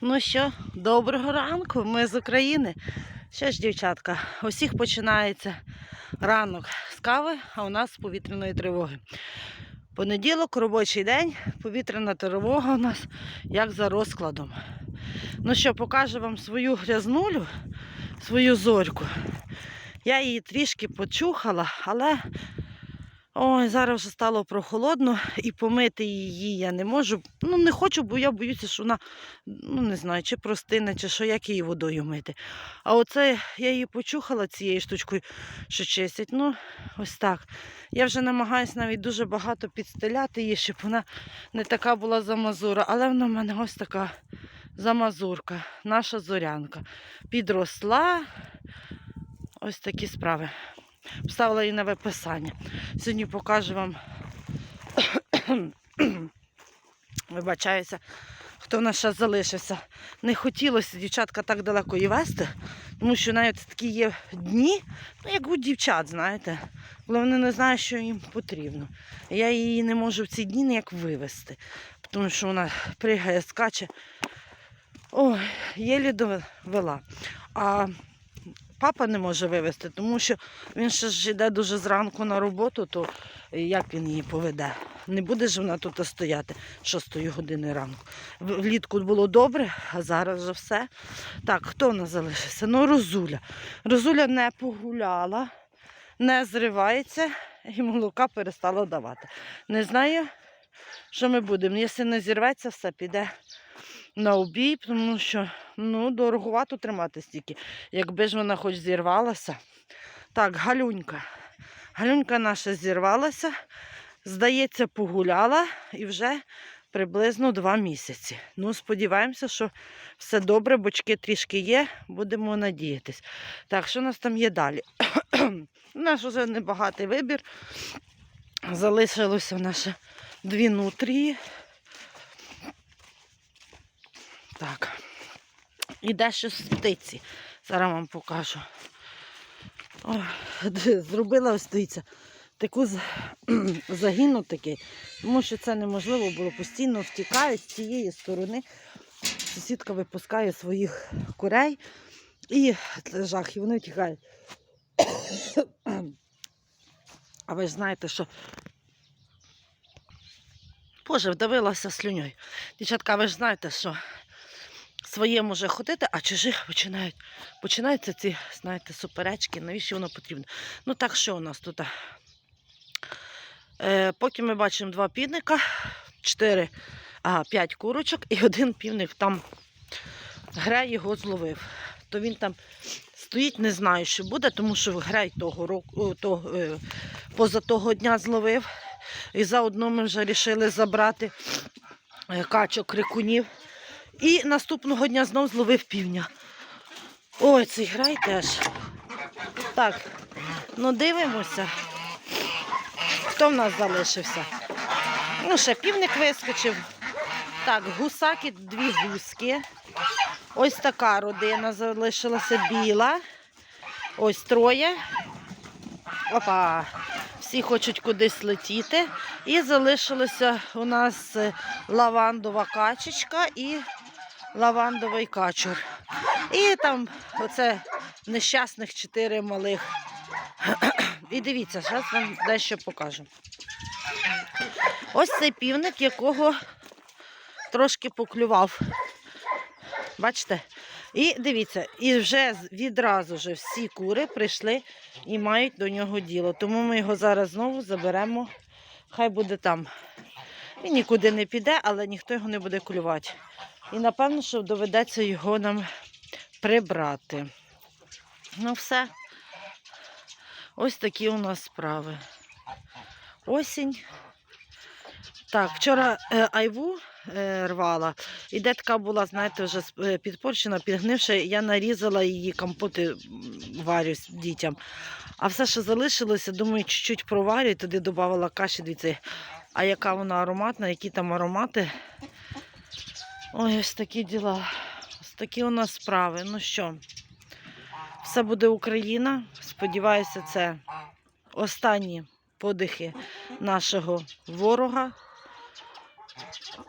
Ну що, доброго ранку, ми з України. Що ж, дівчатка, усіх починається ранок з кави, а у нас з повітряної тривоги. Понеділок, робочий день, повітряна тривога у нас як за розкладом. Ну що, покажу вам свою грязнулю, свою зорьку. Я її трішки почухала, але ой, зараз вже стало прохолодно і помити її я не можу. Ну, не хочу, бо я боюся, що вона ну не знаю, чи простине, чи що, як її водою мити. А оце я її почухала цією штучкою, що чистять. Ну, ось так. Я вже намагаюся навіть дуже багато підстеляти її, щоб вона не така була замазура. Але вона в мене ось така замазурка, наша зорянка. Підросла. Ось такі справи. Вставила її на виписання. Сьогодні покажу вам. Вибачаюся, хто в нас ще залишився. Не хотілося дівчатка так далеко і вести, тому що навіть такі є дні, ну як у дівчат, знаєте, коли вони не знають, що їм потрібно. Я її не можу в ці дні ніяк вивезти, тому що вона пригає, скаче. Ой, єлі довела. А папа не може вивезти, тому що він ще ж йде дуже зранку на роботу, то як він її поведе? Не буде ж вона тут стояти 6 години ранку. Влітку було добре, а зараз вже все. Так, хто в нас залишився? Ну, Розуля. Розуля не погуляла, не зривається і молока перестала давати. Не знаю, що ми будемо. Якщо не зірветься, все піде на обій, тому що ну, дороговато тримати стільки. Якби ж вона хоч зірвалася. Так, Галюнька. Галюнька наша зірвалася. Здається, погуляла і вже приблизно два місяці. Ну, сподіваємося, що все добре, бочки трішки є, будемо надіятись. Так, що у нас там є далі? У нас вже небагатий вибір. Залишилося нас дві нутрії. Так. І дещо з птиці. Зараз вам покажу. О, зробила ось дивіться, таку загину такий, тому що це неможливо було постійно втікають з цієї сторони. Сусідка випускає своїх курей і жах, і вони втікають. А ви ж знаєте, що Боже, вдавилася слюньою. Дівчатка, ви ж знаєте, що своє може ходити, а чужих починають. Починаються ці, знаєте, суперечки, навіщо воно потрібно. Ну так, що у нас тут? Е, поки ми бачимо два півника, чотири, ага, п'ять курочок і один півник там грей його зловив. То він там стоїть, не знаю, що буде, тому що грей того року, о, того, е, поза того дня зловив. І заодно ми вже вирішили забрати е, качок крикунів. І наступного дня знов зловив півня. Ой, цей грай теж. Так, ну дивимося. Хто в нас залишився? Ну, ще півник вискочив. Так, гусаки, дві гуски. Ось така родина залишилася біла. Ось троє. Опа. Всі хочуть кудись летіти. І залишилася у нас е, лавандова качечка і лавандовий качур. І там оце нещасних чотири малих. І дивіться, зараз вам дещо покажу. Ось цей півник, якого трошки поклював. Бачите? І дивіться, і вже відразу ж всі кури прийшли і мають до нього діло. Тому ми його зараз знову заберемо. Хай буде там. Він нікуди не піде, але ніхто його не буде клювати. І напевно, що доведеться його нам прибрати. Ну, все. Ось такі у нас справи. Осінь. Так, вчора е, айву е, рвала, і де така була, знаєте, вже е, підпорчена, підгнивша, я нарізала її компоти варю дітям. А все, що залишилося, думаю, чуть-чуть проварю, і туди додавала каші, дивіться, а яка вона ароматна, які там аромати. Ой, ось такі діла. Ось такі у нас справи. Ну що, все буде Україна. Сподіваюся, це останні подихи нашого ворога.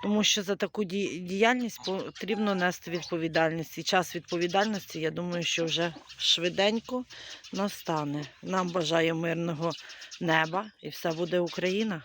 Тому що за таку діяльність потрібно нести відповідальність. І час відповідальності, я думаю, що вже швиденько настане. Нам бажаю мирного неба і все буде Україна.